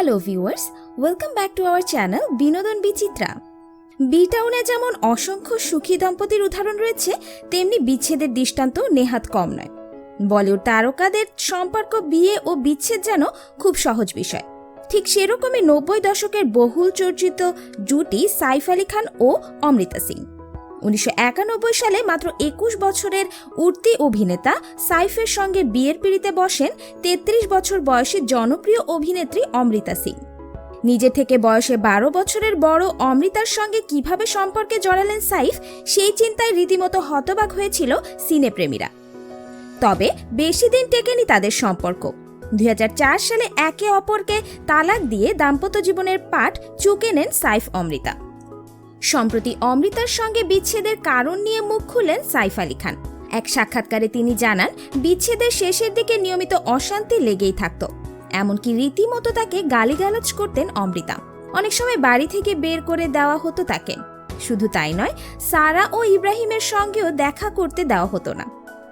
Hello viewers welcome back to our channel Binodon Bichitra B টাউনে যেমন অসংখ্য সুখী দম্পতির উদাহরণ রয়েছে, তেমনি বিচ্ছেদের দৃষ্টান্ত নেহাত কম নয়। বলিউড তারকাদের সম্পর্ক বিয়ে ও বিচ্ছেদ যেন খুব সহজ বিষয়। ঠিক সেরকমই নব্বই দশকের বহুল চর্চিত জুটি সাইফ আলী খান ও অমৃতা সিং। উনিশশো একানব্বই সালে মাত্র একুশ বছরের উঠতি অভিনেতা সাইফের সঙ্গে বিয়ের পিড়িতে বসেন তেত্রিশ বছর বয়সী জনপ্রিয় অভিনেত্রী অমৃতা সিং। নিজে থেকে বয়সে বারো বছরের বড় অমৃতার সঙ্গে কীভাবে সম্পর্কে জড়ালেন সাইফ, সেই চিন্তায় রীতিমতো হতবাক হয়েছিল সিনেপ্রেমীরা। তবে বেশি দিন টেকেনি তাদের সম্পর্ক। দুই হাজার চার সালে একে অপরকে তালাক দিয়ে দাম্পত্য জীবনের পাঠ চুকে নেন সাইফ অমৃতা। সম্প্রতি অমৃতার সঙ্গে বিচ্ছেদের কারণ নিয়ে মুখ খুললেন সাইফ আলী খান। এক সাক্ষাৎকারে তিনি জানান, বিচ্ছেদের শেষের দিকে নিয়মিত অশান্তি লেগেই থাকত। এমনকি রীতিমতো তাকে গালিগালাজ করতেন অমৃতা। অনেক সময় বাড়ি থেকে বের করে দেওয়া হতো তাকে। শুধু তাই নয়, সারা ও ইব্রাহিমের সঙ্গেও দেখা করতে দেওয়া হতো না।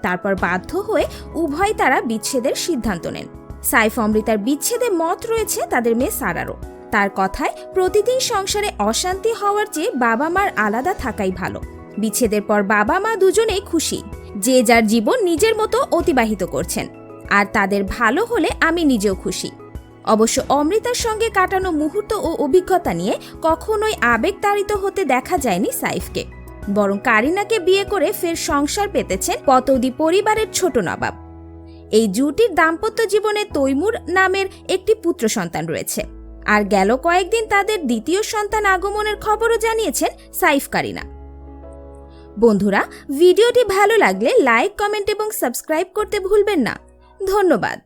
তারপর বাধ্য হয়ে উভয় তারা বিচ্ছেদের সিদ্ধান্ত নেন। সাইফ অমৃতার বিচ্ছেদে মত রয়েছে তাদের মেয়ে সারারও। তার কথায় প্রতিদিন সংসারে অশান্তি হওয়ার চেয়ে বাবা মার আলাদা থাকাই ভালো। বিচ্ছেদের পর বাবা মা দুজনেই খুশি, যে যার জীবন নিজের মতো অতিবাহিত করছেন। আর তাদের ভালো হলে আমি নিজেও খুশি। অবশ্য অমৃতার সঙ্গে কাটানো মুহূর্ত ও অভিজ্ঞতা নিয়ে কখনোই আবেগতাড়িত হতে দেখা যায়নি সাইফকে। বরং কারিনাকে বিয়ে করে ফের সংসার পেতেছেন পতৌদি পরিবারের ছোট নবাব। এই জুটির দাম্পত্য জীবনে তৈমুর নামের একটি পুত্র সন্তান রয়েছে। আর গেল কয়েকদিন তাদের দ্বিতীয় সন্তান আগমনের খবরও জানিয়েছেন সাইফ কারিনা। বন্ধুরা, ভিডিওটি ভালো লাগলে লাইক, কমেন্ট এবং সাবস্ক্রাইব করতে ভুলবেন না। ধন্যবাদ।